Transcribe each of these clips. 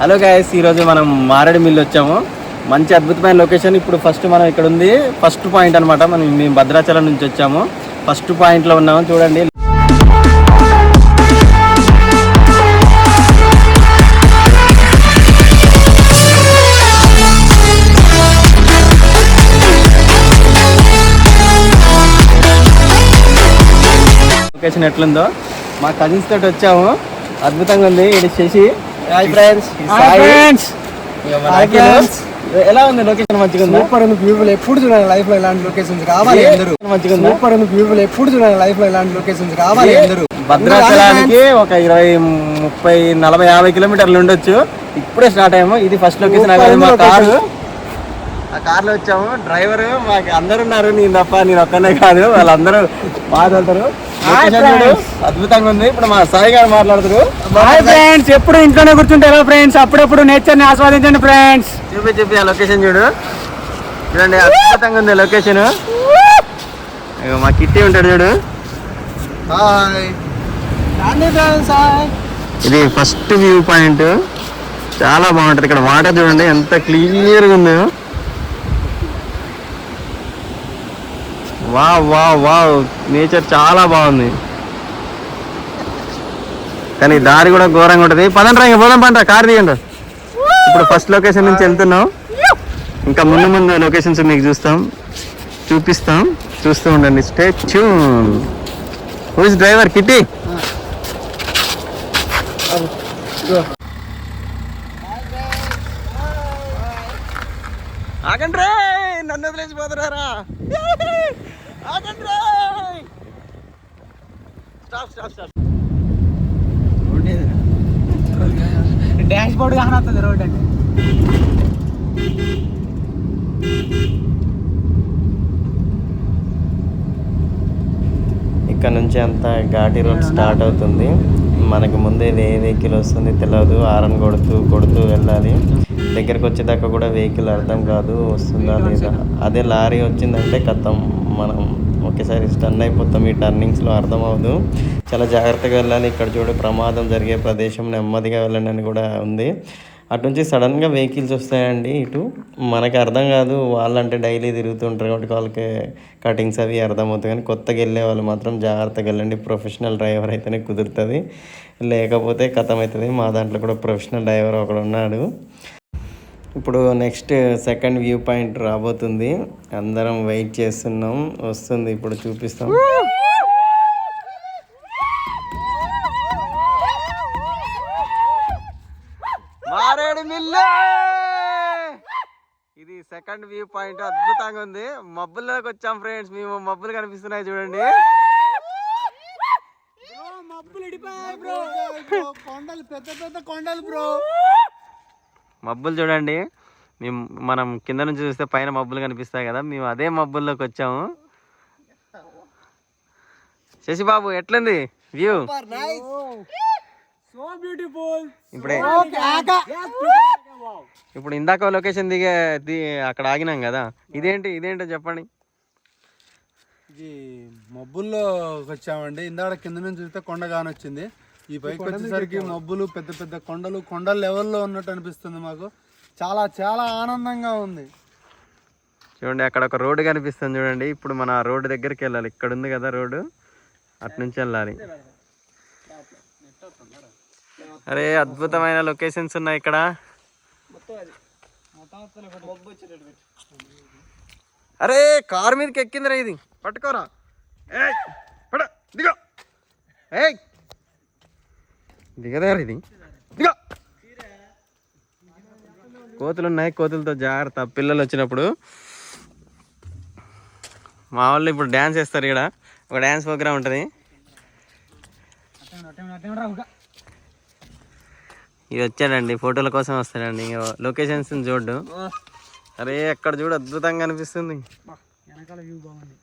Hello guys ఈరోజు మనం మారేడు మిల్లు వచ్చాము. మంచి అద్భుతమైన లొకేషన్ ఇప్పుడు ఫస్ట్ మనం ఇక్కడ ఉంది. ఫస్ట్ పాయింట్ అనమాట మనం మేము భద్రాచలం నుంచి వచ్చాము. ఫస్ట్ పాయింట్లో ఉన్నాము చూడండి. లొకేషన్ ఎట్లుందో. మా కజిన్స్ తోటి వచ్చాము. అద్భుతంగా ఉంది. ఇది శశి హాయ్ ఫ్రెండ్స్ ఎలా ఉంది లొకేషన్ మంచిగా ఉందా? సూపర్ ఉంది పీపుల్ ఎప్పుడు చూడాలి లైఫ్లో ఇలాంటి లొకేషన్స్ కావాలి అందరూ. మంచిగా ఉందా? సూపర్ ఉంది పీపుల్ ఎప్పుడు చూడాలి లైఫ్లో ఇలాంటి లొకేషన్స్ కావాలి అందరూ. భద్రాచలానికి ఒక ఇరవై ముప్పై నలభై యాభై కిలోమీటర్లు ఉండొచ్చు. ఇప్పుడే స్టార్ట్ అయ్యాము. ఇది ఫస్ట్ లొకేషన్ మా కారు. ఆ కార్లో వచ్చాము. డ్రైవర్ మాకు అందరు ఉన్నారు. నేను తప్ప నేను ఒక్కనే కాదు. వాళ్ళందరూ బాగా వెళ్తారు అద్భుతంగా ఉంది. ఇప్పుడు మా సాయి గారు మాట్లాడుతారు హాయ్ ఫ్రెండ్స్ ఎప్పుడు ఇంట్లోనే కూర్చుంటారా ఫ్రెండ్స్ అప్పుడప్పుడు నేచర్ని ఆస్వాదించండి ఫ్రెండ్స్ చూపి చూపి ఆ లొకేషన్ చూడు. చూడండి అద్భుతంగా ఉంది లొకేషన్ మా కిట్టి ఉంటాడు చూడు. ఇది ఫస్ట్ వ్యూ పాయింట్ చాలా బాగుంటుంది. ఇక్కడ వాటర్ చూడండి ఎంత క్లియర్గా ఉందో. Wow wow wow. నేచర్ చాలా బాగుంది. కానీ దారి కూడా ఘోరంగా ఉంటుంది. పదండి రా ఇంకా పోదాం పంట కార్ తీయండి ఇప్పుడు ఫస్ట్ లొకేషన్ నుంచి వెళ్తున్నాం. ఇంకా ముందు ముందు లొకేషన్స్ మీకు చూస్తాం. చూపిస్తాం. చూస్తూ ఉండండి. స్టే ట్యూన్ హూస్ డ్రైవర్ కిట్టి ఆగండి రే నన్ను వదిలేసిపోతున్నారా డాష్ బోర్డ్ కానొస్తుంది రోడ్ అంటే. ఇక్కడ నుంచి అంతా ఘాటి రోడ్ స్టార్ట్ అవుతుంది. మనకు ముందే ఏ వెహికల్ వస్తుంది తెలియదు ఆరన్ కొడుతూ కొడుతూ వెళ్ళాలి. దగ్గరకు వచ్చేదాకా కూడా వెహికల్ అర్థం కాదు వస్తుందా లేదా? అదే లారీ వచ్చిందంటే కథం. మనం ఒకేసారి స్టన్ అయిపోతాం ఈ టర్నింగ్స్లో అర్థం అవ్వదు చాలా జాగ్రత్తగా వెళ్ళాలి. ఇక్కడ చూడు ప్రమాదం జరిగే ప్రదేశం నెమ్మదిగా వెళ్ళండి అని కూడా ఉంది. అటు నుంచి సడన్గా వెహికల్స్ వస్తాయండి. ఇటు మనకి అర్థం కాదు. వాళ్ళంటే డైలీ తిరుగుతుంటారు కాబట్టి వాళ్ళకి కటింగ్స్ అవి అర్థమవుతాయి కానీ కొత్తగా వెళ్ళే వాళ్ళు మాత్రం జాగ్రత్తగా వెళ్ళండి. ప్రొఫెషనల్ డ్రైవర్ అయితేనే కుదురుతుంది. లేకపోతే కథమవుతుంది. మా దాంట్లో కూడా ప్రొఫెషనల్ డ్రైవర్ ఒకడు ఉన్నాడు. ఇప్పుడు నెక్స్ట్ సెకండ్ వ్యూ పాయింట్ రాబోతుంది. అందరం వెయిట్ చేస్తున్నాం. వస్తుంది ఇప్పుడు చూపిస్తాం. మారేడు మిల్లు! ఇది సెకండ్ వ్యూ పాయింట్. అద్భుతంగా ఉంది. మబ్బుల్లోకి వచ్చాం ఫ్రెండ్స్. మేము మబ్బులు కనిపిస్తున్నాయి చూడండి. మబ్బులు కొండలు పెద్ద పెద్ద కొండలు బ్రో. మబ్బులు చూడండి. మేము మనం కింద నుంచి చూస్తే పైన మబ్బులు కనిపిస్తాయి కదా మేము అదే మబ్బుల్లోకి వచ్చాము. శశిబాబు ఎట్లుంది? వ్యూ సో బ్యూటిఫుల్ ఇప్పుడే. ఇప్పుడు ఇందాక లొకేషన్ దిగే ది- అక్కడ ఆగినాం కదా. ఇదేంటి ఇదేంటో చెప్పండి. ఇది మబ్బుల్లో వచ్చామండి. ఇందాక కింద నుంచి చూస్తే కొండ కానొచ్చింది ఈ పైకి వచ్చేసరికి మబ్బులు పెద్ద పెద్ద కొండలు కొండల లెవెల్లో ఉన్నట్టు అనిపిస్తుంది మాకు. చాలా చాలా ఆనందంగా ఉంది. చూడండి అక్కడ ఒక రోడ్డు కనిపిస్తుంది చూడండి. ఇప్పుడు మన రోడ్డు దగ్గరికి వెళ్ళాలి. ఇక్కడ ఉంది కదా రోడ్డు. అటు నుంచి వెళ్ళాలి. అరే అద్భుతమైన లొకేషన్స్ ఉన్నాయి ఇక్కడ. అరే కార్ మీదకి ఎక్కిందిరా ఇది. పట్టుకోరా. ఏయ్ పడ దిగో ఏయ్ దిగదారు ఇది దిగో కోతులు ఉన్నాయి కోతులతో జాగ్రత్త. పిల్లలు వచ్చినప్పుడు. మా వాళ్ళు ఇప్పుడు డ్యాన్స్ వేస్తారు ఇక్కడ. ఒక డ్యాన్స్ ప్రోగ్రామ్ ఉంటుంది. ఇది వచ్చాడండి ఫోటోల కోసం వస్తాడండి. ఇంక లొకేషన్స్ చూడు. అరే ఎక్కడ చూడు అద్భుతంగా అనిపిస్తుంది. వెనకాల వ్యూ బాగుంది.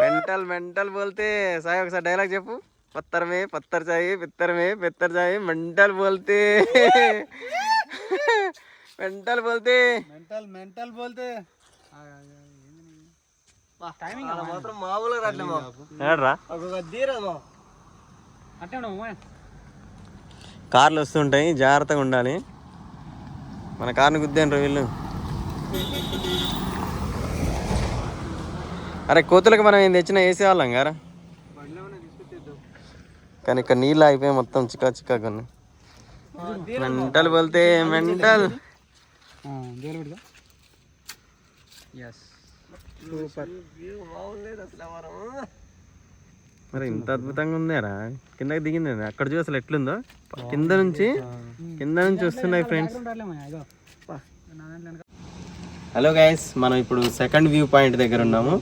మెంటల్ మెంటల్ బోల్తే సాయి ఒకసారి డైలాగ్ చెప్పు పత్తర్ మే పత్తర్ చాయి పిత్తర్ మే పిత్తర్ చాయి మెంటల్ బోల్తే మెంటల్ బోల్తే మెంటల్ మెంటల్ బోల్తే మాత్రం మామూలుగా కార్లు వస్తుంటాయి జాగ్రత్తగా ఉండాలి. మన కార్ని గుద్దేండ్రు వీళ్ళు? అరే కోతులకు మనం ఏం తెచ్చినా వేసే వాళ్ళం గారా? కానీ ఇక్కడ నీళ్ళు అయిపోయి మొత్తం చికా చికా కొన్ని. మెంటల్ వెళ్తే మెంటల్. మరి ఇంత అద్భుతంగా ఉందారా? కిందకి దిగింది. అక్కడ చూసి అసలు ఎట్లుందో. కింద నుంచి కింద నుంచి వస్తున్నాయి ఫ్రెండ్స్ హలో గైస్ మనం ఇప్పుడు సెకండ్ వ్యూ పాయింట్ దగ్గర ఉన్నాము.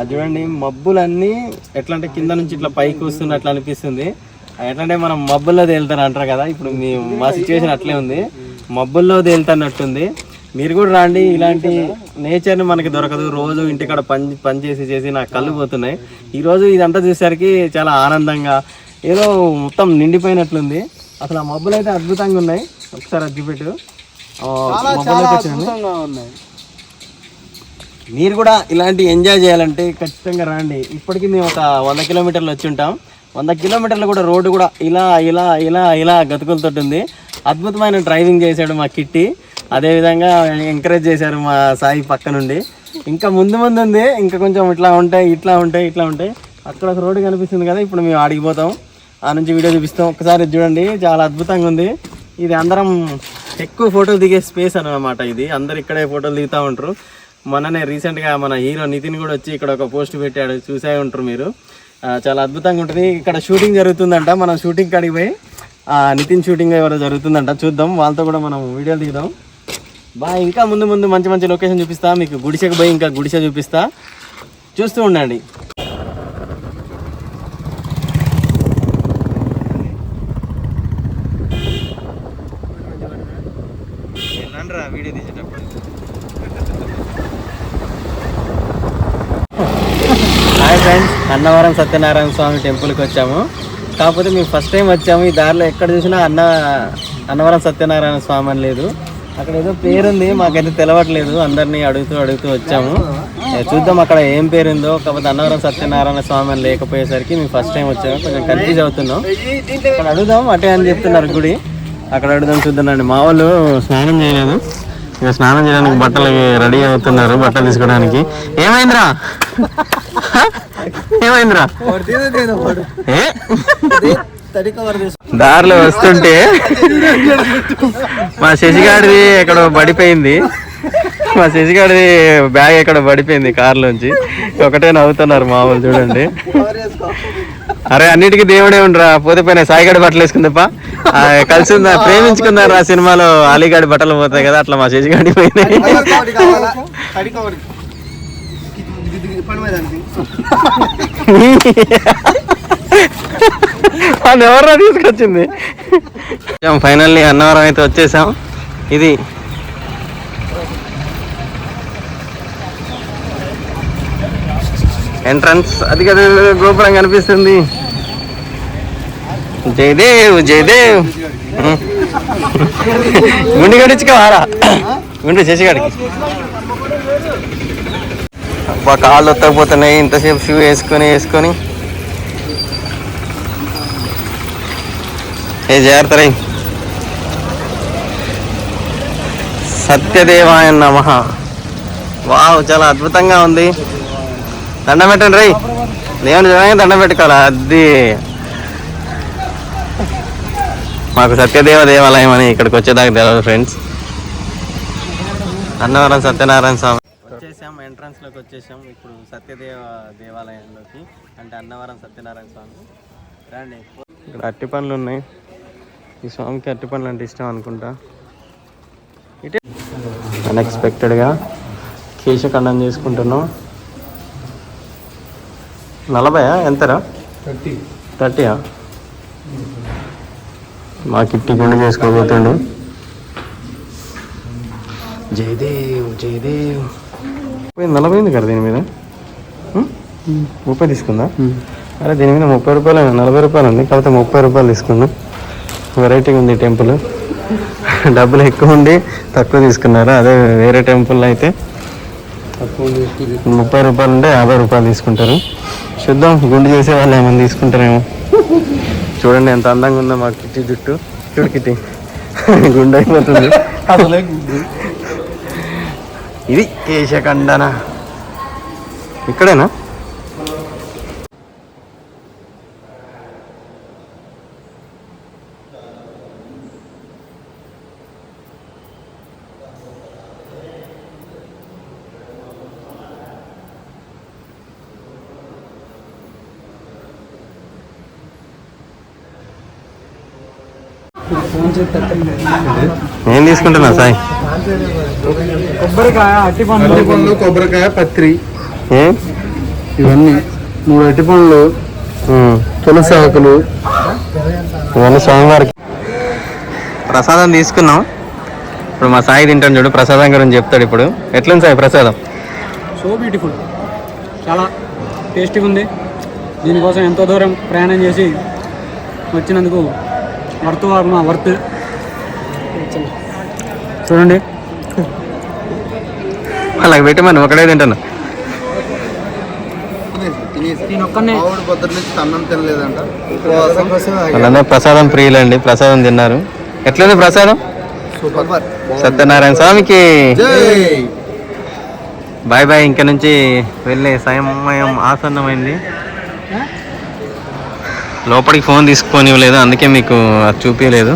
అది చూడండి మబ్బులన్నీ ఎట్లా అంటే కింద నుంచి ఇట్లా పైకి వస్తున్నట్లు అనిపిస్తుంది. ఎట్లా అంటే మనం మబ్బుల్లో తేలుతారు అంటారు కదా ఇప్పుడు మీ మా సిచ్యువేషన్ అట్లే ఉంది. మబ్బుల్లో తేలుతున్నట్టుంది. మీరు కూడా రాండి ఇలాంటి నేచర్ని మనకి దొరకదు. రోజు ఇంటికాడ పని పని చేసి చేసి నాకు కళ్ళు పోతున్నాయి. ఈరోజు ఇదంతా చూసేసరికి చాలా ఆనందంగా ఏదో మొత్తం నిండిపోయినట్లుంది. అసలు ఆ మబ్బులు అయితే అద్భుతంగా ఉన్నాయి. ఒకసారి ఉన్నాయి. మీరు కూడా ఇలాంటి ఎంజాయ్ చేయాలంటే ఖచ్చితంగా రండి. ఇప్పటికి మేము ఒక వంద కిలోమీటర్లు వచ్చి ఉంటాం. వంద కిలోమీటర్లు కూడా రోడ్డు కూడా ఇలా ఇలా ఇలా ఇలా గతుకులతో ఉంది. అద్భుతమైన డ్రైవింగ్ చేశాడు మా కిట్టి. అదేవిధంగా ఎంకరేజ్ చేశారు మా సాయి పక్క నుండి. ఇంకా ముందు ముందు ఉంది. ఇంకా కొంచెం ఇట్లా ఉంటాయి ఇట్లా ఉంటాయి ఇట్లా ఉంటాయి. అక్కడ ఒక రోడ్డు కనిపిస్తుంది కదా ఇప్పుడు మేము ఆడిగిపోతాం ఆ నుంచి వీడియో చూపిస్తాం. ఒకసారి చూడండి. చాలా అద్భుతంగా ఉంది. ఇది అందరం ఎక్కువ ఫోటోలు దిగే స్పేస్ అన్నమాట ఇది. అందరు ఇక్కడే ఫోటోలు దిగుతూ ఉంటారు. మొన్ననే రీసెంట్గా మన హీరో నితిన్ కూడా వచ్చి ఇక్కడ ఒక పోస్ట్ పెట్టాడు. చూసే ఉంటారు మీరు. చాలా అద్భుతంగా ఉంటుంది. ఇక్కడ షూటింగ్ జరుగుతుందంట. మనం షూటింగ్ కాడికి పోయి నితిన్ షూటింగ్ ఎవరో జరుగుతుందంట. చూద్దాం. వాళ్ళతో కూడా మనం వీడియోలు దిగుదాం. బా ఇంకా ముందు ముందు మంచి మంచి లొకేషన్ చూపిస్తా. మీకు గుడిసెకి పోయి ఇంకా గుడిసె చూపిస్తా. చూస్తూ ఉండండి వీడియో తీసేటప్పుడు హాయ్ ఫ్రెండ్స్ అన్నవరం సత్యనారాయణ స్వామి టెంపుల్కి వచ్చాము. కాకపోతే మేము ఫస్ట్ టైం వచ్చాము. ఈ దారిలో ఎక్కడ చూసినా అన్న అన్నవరం సత్యనారాయణ స్వామి అని లేదు. అక్కడ ఏదో పేరుంది మాకైతే తెలవట్లేదు. అందరినీ అడుగుతూ అడుగుతూ వచ్చాము. చూద్దాం అక్కడ ఏం పేరుందో. కాకపోతే అన్నవరం సత్యనారాయణ స్వామి అని లేకపోయేసరికి మేము ఫస్ట్ టైం వచ్చాము. కొంచెం కన్ఫ్యూజ్ అవుతున్నాం. అక్కడ అడుగుదాం అటే అని చెప్తున్నారు గుడి. అక్కడ అడుగుదాం చూద్దామండి. మా వాళ్ళు స్నానం చేయలేదు. ఇక స్నానం చేయడానికి బట్టలు రెడీ అవుతున్నారు బట్టలు తీసుకోవడానికి. ఏమైందిరా? ఏమైందిరా? దారిలో వస్తుంటే మా శశిగాడిది ఎక్కడో పడిపోయింది. మా శశిగాడిది బ్యాగ్ ఎక్కడ పడిపోయింది కారులోంచి. ఒకటే నవ్వుతున్నారు మామూలు చూడండి. అరే అన్నిటికీ దేవుడే ఉండరా. పోతే పైన సాయిగాడి బట్టలు వేసుకుందప్ప కలిసి ఉందా ప్రేమించుకున్నారు ఆ సినిమాలో అలీగాడి బట్టలు పోతాయి కదా అట్లా మా శశిగాడి పోయినాయి. అది ఎవరో తీసుకొచ్చింది? ఫైనల్లీ అన్నవరం అయితే వచ్చేసాం. ఇది ఎంట్రన్స్ అది కదా గోపురం కనిపిస్తుంది. జయదేవ్ జయదేవ్. గుండి గడిచుకోవారా గుండి శశిగాడికి. అబ్బా కాళ్ళు ఒత్తకపోతున్నాయి ఇంతసేపు షూ వేసుకొని వేసుకొని. ఏ జాగ్రత్త సత్యదేవాయ నమ. వావ్ చాలా అద్భుతంగా ఉంది. దండం పెట్టండి రై. దేవుని చూడగానే దండం పెట్టుకోవాలి? అది. మాకు సత్యదేవ దేవాలయం అని ఇక్కడికి వచ్చేదాకా తెలియదు ఫ్రెండ్స్ అన్నవరం సత్యనారాయణ స్వామి. వచ్చేసాం ఎంట్రన్స్లోకి వచ్చేసాం. ఇప్పుడు సత్యదేవ దేవాలయంలోకి అంటే అన్నవరం సత్యనారాయణ స్వామి. రండి. ఇక్కడ అట్టి పండ్లు ఉన్నాయి. ఈ స్వామికి అట్టి పండ్లు అంటే ఇష్టం అనుకుంటా. ఇటే అన్ఎక్స్పెక్టెడ్గా కేశఖండం చేసుకుంటున్నాం. నలభయా? ఎంతరా? థర్టీయా? మా కిట్టి గుండె చేసుకోబోతుండు జయదేవ్ జయదేవ్. నలభై ఉంది కదా దీని మీద? ముప్పై తీసుకుందా? అరే దీని మీద ముప్పై రూపాయలు నలభై రూపాయలు ఉంది కాకపోతే ముప్పై రూపాయలు తీసుకుందాం వెరైటీగా ఉంది టెంపుల్ డబ్బులు ఎక్కువ ఉండి తక్కువ తీసుకున్నారు? అదే వేరే టెంపుల్ అయితే. ముప్పై రూపాయలు ఉంటే యాభై రూపాయలు తీసుకుంటారు. చూద్దాం గుండు చేసే వాళ్ళు ఏమైనా తీసుకుంటారేమో. చూడండి ఎంత అందంగా ఉందో మా కిట్టి జుట్టు. చూడు కిట్టి. గుండు అయిపోతుంది. అసలే ఇది కేశఖండన ఇక్కడేనా? ఏం తీసుకుంటున్నా సాయి. కొబ్బరికాయ అట్టి పండ్లు. కొబ్బరికాయ పత్రి. ఇవన్నీ మూడు అరటి పండ్లు. తులసి ఆకులు. ఇవన్నీ స్వామివారికి. ప్రసాదం తీసుకున్నాం. ఇప్పుడు మా సాయి తింటాను చూడు ప్రసాదం గురించి చెప్తాడు ఇప్పుడు. ఎట్లుంది సాయి ప్రసాదం? So beautiful. చాలా టేస్టీగా ఉంది. దీనికోసం ఎంతో దూరం ప్రయాణం చేసి వచ్చినందుకు వర్త్ మా వర్త్. చూడండి అలాగ పెట్టి మనం ఒకటే తింటాను దీని ఒక్కనే ఆవిడ పొద్దున్న నుంచి అన్నం తినలేదంట. ఉపవాసం. వాళ్ళందరూ ప్రసాదం ప్రియులండి ప్రసాదం తిన్నారు. ఎట్లుంది ప్రసాదం? సత్యనారాయణ స్వామికి. బాయ్ బాయ్ ఇంక నుంచి వెళ్ళే సమయం ఆసన్నమైంది. లోపలికి ఫోన్ తీసుకొని అందుకే మీకు అది చూపించలేదు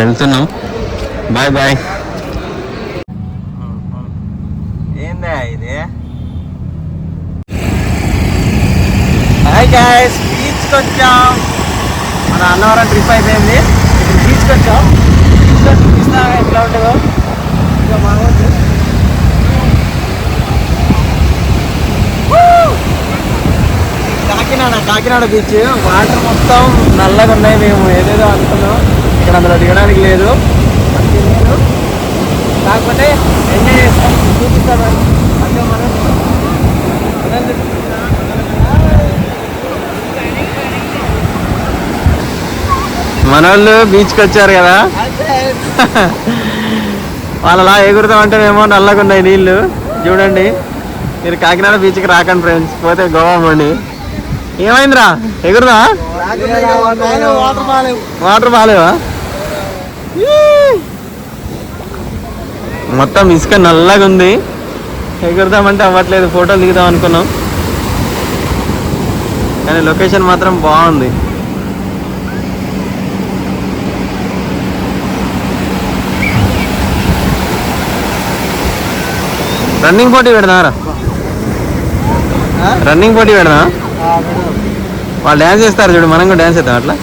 వెళ్తున్నాం. బాయ్ బాయ్ ఏందా ఇది? హాయ్ గాయస్ బీచ్కి వచ్చాం మన అన్నవరం ట్రిప్ అయిపోయింది. బీచ్కి వచ్చాం బీచ్లో చూపిస్తా ఎట్లా ఉంటుందో? ఇంకా బాగుంది. కాకినాడ కాకినాడ బీచ్ వాటర్ మొత్తం నల్లగా ఉన్నాయి. మేము ఏదేదో అనుకున్నాం. ఇక్కడ అందులో దిగడానికి లేదు. నేను కాకపోతే ఎంజాయ్ చేస్తాం చూపిస్తాను అంటే మనం మన వాళ్ళు బీచ్కి వచ్చారు కదా. వాళ్ళలా ఎగురుతామంటేనేమో నల్లగా ఉన్నాయి నీళ్ళు. చూడండి. మీరు కాకినాడ బీచ్కి రాకండి ఫ్రెండ్స్ పోతే గోవా పోండి. ఏమైందిరా? ఎగురుదా? వాటర్ బాగాలేవా. మొత్తం ఇసుక నల్లగా ఉంది. ఎగురుదామంటే అవ్వట్లేదు. ఫోటోలు దిగుదాం అనుకున్నాం. కానీ లొకేషన్ మాత్రం బాగుంది. రన్నింగ్ పోటీ పెడదారా రన్నింగ్ పోటీ పెడదా. వాళ్ళు డ్యాన్స్ చేస్తారు చూడు మనం కూడా డ్యాన్స్ చేద్దాం అట్లా.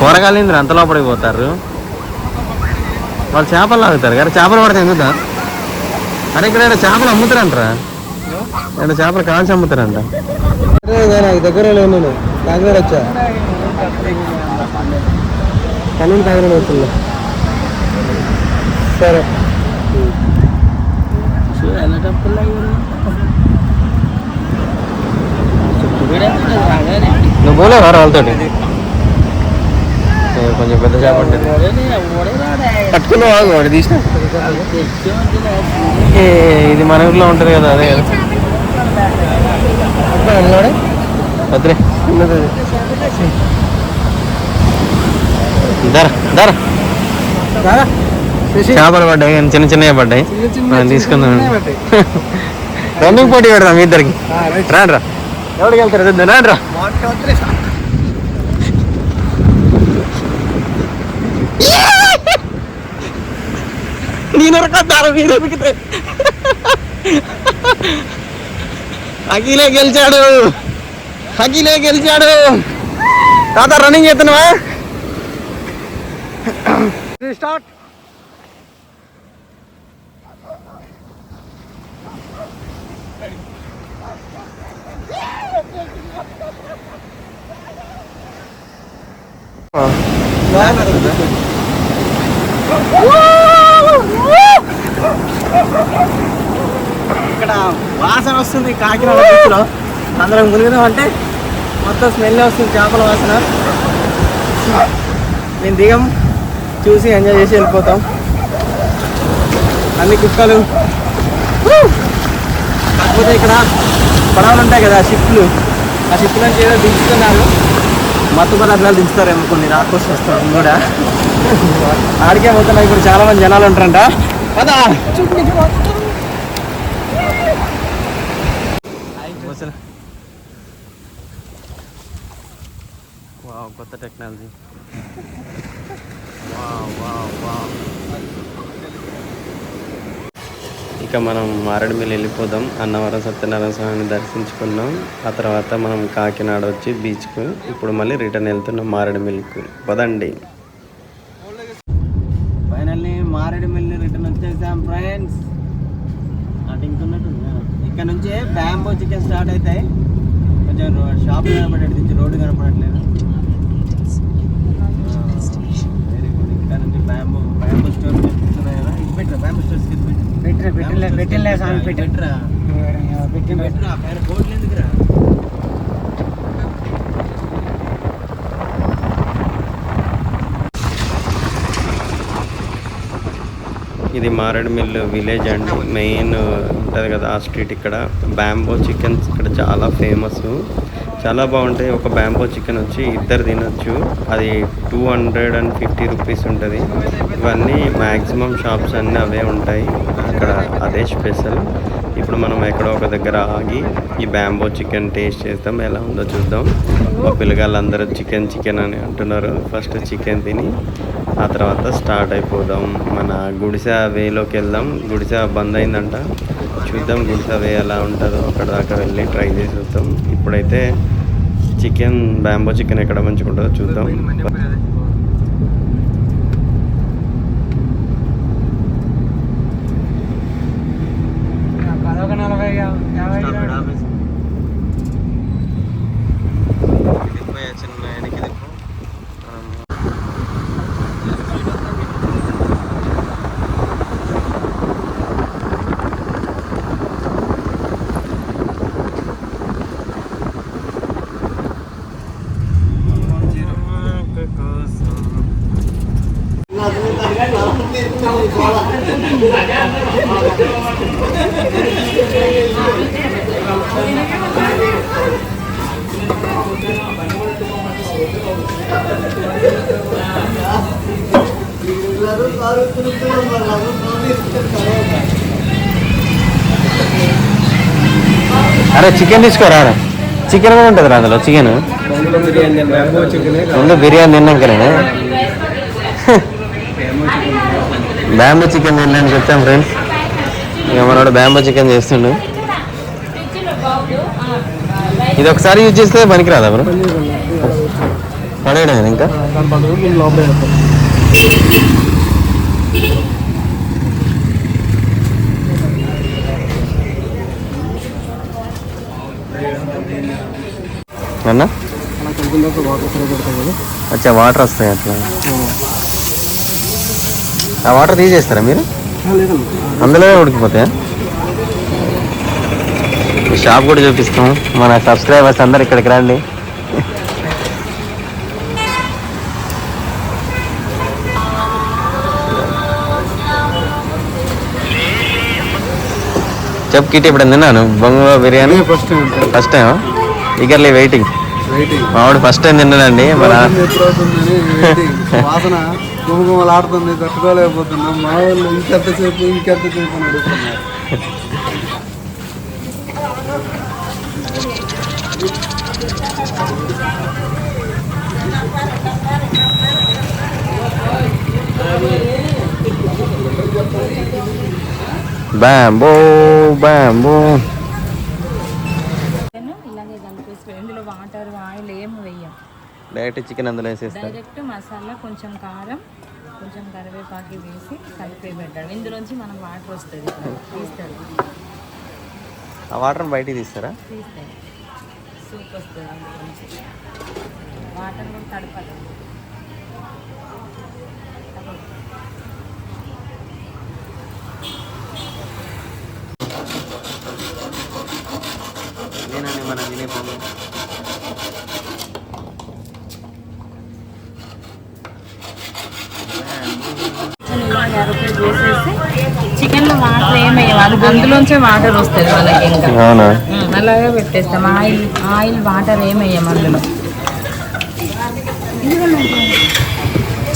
కూరగాయలు అంత లోపలికి పోతారు. వాళ్ళు చేపలు లాగుతారు కదా చేపలు పడితే ఎందుకుదా అరే ఇక్కడ చేపలు అమ్ముతారంటరా. ఇక్కడ చేపలు కాల్చి అమ్ముతారంట. దగ్గర నేను. కాకినాడ వచ్చా? కానీ కాకినాడ వస్తున్నా సరే. నువ్వు పోలేవా వాళ్ళతోటి? కొంచెం పెద్ద చేప ఉంటుంది పట్టుకుని వాగు వాడు తీసిన ఇది మన ఊర్లో ఉంటుంది కదా అదే కదా. వద్దులే ధర ధర. చేపలు పడ్డాయి కానీ చిన్న చిన్నవి పడ్డాయి. మనం తీసుకుందాం. రన్నింగ్ పోటీ పెడదాం మీ ఇద్దరికి. రాండి రా ఎవరికి వెళ్తారు? ఇద్దరు రాండి రా నేను రకాలు మీరు ఎదిగితే అఖిలే గెలిచాడు అఖిలే గెలిచాడు తాత రన్నింగ్ చేస్తున్నావా స్టార్ట్ ఇక్కడ వాసన వస్తుంది కాకినాడ బీచ్లో. అందరం మునిగినాం అంటే మొత్తం స్మెల్ వస్తుంది చేపల వాసన. మేము దిగం చూసి ఎంజాయ్ చేసి వెళ్ళిపోతాం. అన్ని కుక్కలు. కాకపోతే ఇక్కడ పడవలు ఉంటాయి కదా షిప్లు. ఆ షిప్ నుంచి ఏదో దించుతున్నారు. మత్తు పదార్థాలు దించుతారేమో కొన్ని రాకొచ్చి వస్తారు కూడా. ఆడికే పోతున్నా ఇప్పుడు చాలా మంది జనాలు ఉంటారంట. పదా! వావ్ కొత్త టెక్నాలజీ వావ్ వావ్ వావ్ ఇక మనం మారేడుమిల్లి వెళ్ళిపోదాం. అన్నవరం సత్యనారాయణ స్వామిని దర్శించుకున్నాం. ఆ తర్వాత మనం కాకినాడ వచ్చి బీచ్కు ఇప్పుడు మళ్ళీ రిటర్న్ వెళ్తున్నాం మారేడుమిల్లికి. పదండి. ఫైనల్లీ మారేడుమిల్లి రిటర్న్ వచ్చేసాం ఫ్రెండ్స్ ఇక్కడ నుంచి బ్యాంబో చికెన్ స్టార్ట్ అవుతాయి. కొంచెం షాప్ కనపడేది నుంచి రోడ్డు కనపడట్లేదు. వెరీ గుడ్ ఇక్కడ నుంచి బ్యాంబో బ్యాంబో స్టోర్ కనిపిస్తున్నాయి కదా. ఇది పెట్టరా? బ్యాంబో స్టోర్స్ కింద పెట్టు పెట్టిన పెట్టిన పెట్టినలే స్వామి పెట్టి పెట్టరా పెట్టిన పెట్టరా. పైన బోర్డులు ఎందుకురా? ఇది మారేడుమిల్లు విలేజ్ అండి మెయిన్ ఉంటుంది కదా ఆ స్ట్రీట్ ఇక్కడ. బ్యాంబో చికెన్స్ ఇక్కడ చాలా ఫేమస్. చాలా బాగుంటాయి. ఒక బ్యాంబో చికెన్ వచ్చి ఇద్దరు తినొచ్చు. అది two hundred and fifty rupees ఉంటుంది. ఇవన్నీ మ్యాక్సిమం షాప్స్ అన్నీ అవే ఉంటాయి. అక్కడ అదే స్పెషల్. ఇప్పుడు మనం ఎక్కడో ఒక దగ్గర ఆగి ఈ బ్యాంబో చికెన్ టేస్ట్ చేద్దాం. ఎలా ఉందో చూద్దాం. మా పిల్లగాళ్ళందరూ చికెన్ చికెన్ అని అంటున్నారు. ఫస్ట్ చికెన్ తిని ఆ తర్వాత స్టార్ట్ అయిపోదాం. మన గుడిసె వేలోకి వెళ్దాం. గుడిసె బంద్ అయిందంట. చూద్దాం గుడిసె ఎలా ఉంటుందో. అక్కడ దాకా వెళ్ళి ట్రై చేసి చూద్దాం. ఇప్పుడైతే చికెన్ బ్యాంబో చికెన్ ఎక్కడ మంచిగా ఉంటుందో చూద్దాం అదొక నలభై యా- యాభై అరే చికెన్ తీసుకోరా చికెన్ కూడా ఉంటుంది రా అందులో చికెన్. ముందు బిర్యానీ తిన్నాకనే బ్యాంబో చికెన్ తినడానికి వచ్చాం ఫ్రెండ్స్ ఇక మనోడు బ్యాంబో చికెన్ చేస్తుండు. ఇది ఒకసారి యూజ్ చేస్తే పనికిరాదా బ్రో పడేయడం ఇంకా? అన్న? అచ్చా వాటర్ వస్తాయి అట్లా. ఆ వాటర్ తీసేస్తారా మీరు? అందులో ఉడికిపోతాయా? షాప్ కూడా చూపిస్తాం. మన సబ్స్క్రైబర్స్ అందరు ఇక్కడికి రండి. చెప్పు కిట్ ఇప్పుడు తిన్నాను బొంగు biryani? First time first time eagerly waiting మామిడి ఫస్ట్ టైం తిన్నానండి మన అవుతుందని వెయిటింగ్ వాసన గుమగుమలాడుతుంది తట్టుకోలేకపోతున్నాం మా వాళ్ళు ఇంకెంతసేపు ఇంకెంతసేపు అని అడుగుతున్నారు బ్యాంబో బ్యాంబో చికెన్ ఇలాగే కలిపేసి ఇందులో వాటర్ ఆయిల్ ఏం వేయం డైరెక్ట్ చికెన్ అందులో వేసేస్తారు. డైరెక్ట్ మసాలా కొంచెం కారం కొంచెం కరివేపాకు వేసి కలిపి పెట్టాడు ఇందులోంచి మనం వాటర్ వస్తుంది తీస్తాడు ఆ వాటర్ బయటికి తీస్తారా? తీస్తాడు సూప్ వస్తుంది అందులోంచి వాటర్ కూడా తడపాలి నేనండి మన వినే క్యారెట్ వేసేసి చికెన్లో వాటర్ ఏమయ్యాం అది గొంతులోంచే వాటర్ వస్తుంది వాళ్ళకి ఇంకా. అలాగే పెట్టేస్తాం. ఆయిల్ ఆయిల్ వాటర్ ఏమయ్యాం అందులో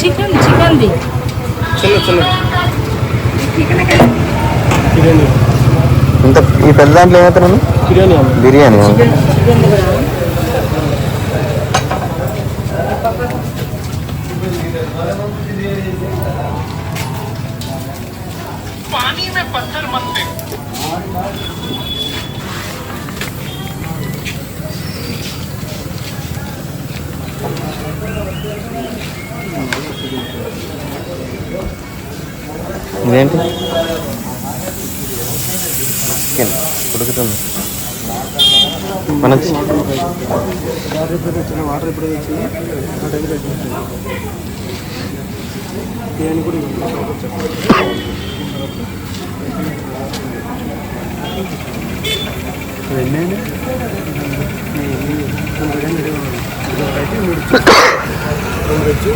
చికెన్ చికెన్ది. ఇంత ఈ పెద్ద దాంట్లో ఏమవుతారు బిర్యానీ బిర్యానీ చికెన్ కూడా ఇదేంటి? చికెన్ ఉడుకుతుంది మన వాటర్ ఎప్పుడు వచ్చిన వాటర్ ఎప్పుడు వచ్చింది ఆ వచ్చింది. బిర్యానీ కూడా రెండు వచ్చి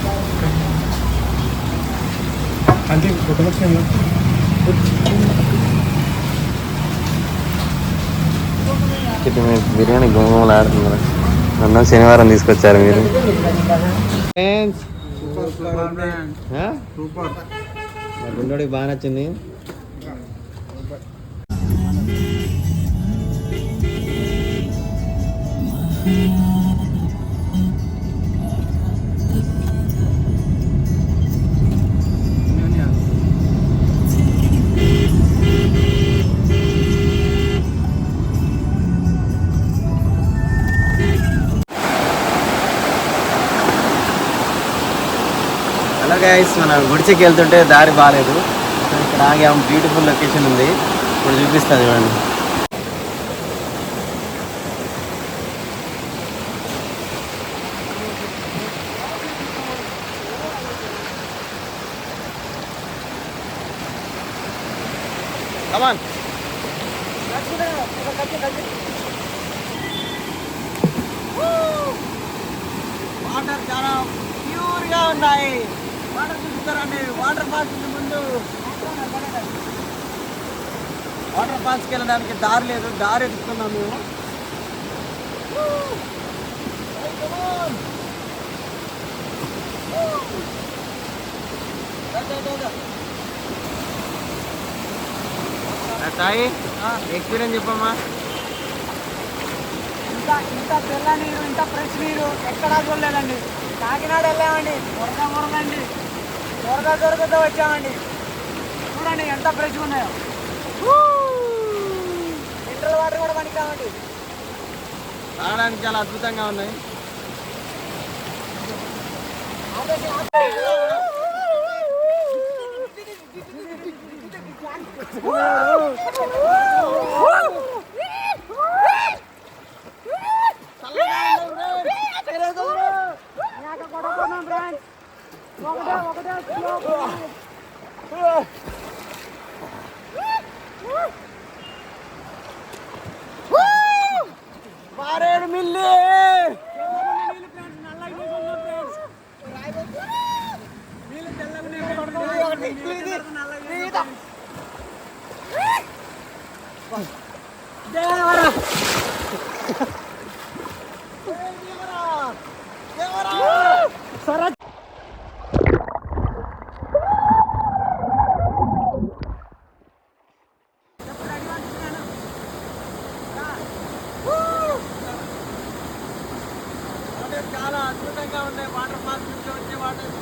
ఒక అంటే గుర్తుకొచ్చింది చికెన్ బిర్యానీ గుమగుమలు ఆడుతుంది అన్నం శనివారం తీసుకొచ్చారు మీరు. గుండోడికి బాగా నచ్చింది. హలో గైస్ మన గుడిచెకి వెళ్తుంటే దారి బాగాలేదు ఇక్కడ ఆగాం. బ్యూటిఫుల్ లొకేషన్ ఉంది. ఇప్పుడు చూపిస్తాను చూడండి కమాన్ వాటర్ చాలా ప్యూర్గా ఉన్నాయి వాటర్ చూపిస్తారండి వాటర్ ఫాల్స్ ఉంది ముందు వాటర్ ఫాల్స్కి వెళ్ళడానికి దారి లేదు దారి ఎత్తుకున్నాం మేము. సాయి ఎక్స్పీరియన్స్ చెప్పమ్మా. ఇంత ఇంత తెల్ల నీరు ఇంత ఫ్రెష్ నీరు ఎక్కడా చూడలేదండి. కాకినాడ వెళ్ళామండి. వరద వరదండి దొరక దొరకతో వచ్చామండి. చూడండి ఎంత ఫ్రెష్గా ఉన్నాయో. మినరల్ వాటర్ కూడా పనికిరామండి తాగడానికి చాలా అద్భుతంగా ఉన్నాయి. మారేడు మిల్లి. చాలా అద్భుతంగా ఉన్నాయి వాటర్ ఫాల్స్ నుంచి వచ్చే వాటర్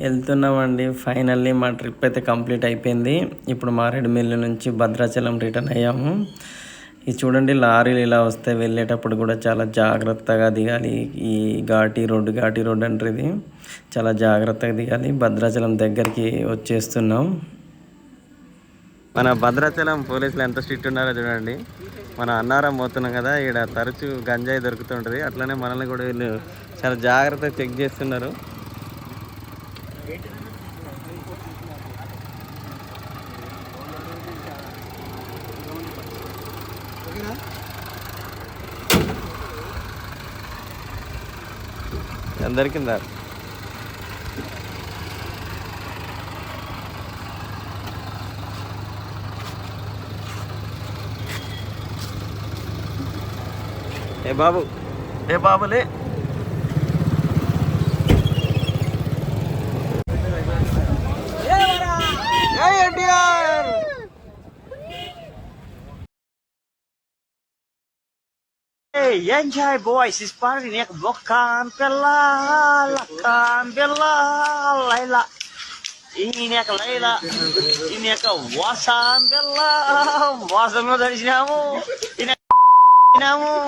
వెళ్తున్నామండి. ఫైనల్లీ మా ట్రిప్ అయితే కంప్లీట్ అయిపోయింది. ఇప్పుడు మారేడుమిల్లి నుంచి భద్రాచలం రిటర్న్ అయ్యాము. ఇది చూడండి లారీలు ఇలా వస్తే వెళ్ళేటప్పుడు కూడా చాలా జాగ్రత్తగా దిగాలి. ఈ ఘాటి రోడ్డు ఘాటి రోడ్డు అంటారు ఇది. చాలా జాగ్రత్తగా దిగాలి. భద్రాచలం దగ్గరికి వచ్చేస్తున్నాం. మన భద్రాచలం పోలీసులు ఎంత స్ట్రిక్ట్ ఉన్నారో చూడండి. మన అన్నారం పోతున్నాం కదా ఇక్కడ తరచూ గంజాయి దొరుకుతుంటుంది. అట్లనే మనల్ని కూడా వీళ్ళు చాలా జాగ్రత్తగా చెక్ చేస్తున్నారు. అందరికీ దా. ఏ బాబు? ఏ బాబులే? Enjoy boys, is party nek bukan pela, lakan pela, Laila. Ini nek Laila, ini nek wasan pela, wasan mo dari sinamu, ini namu.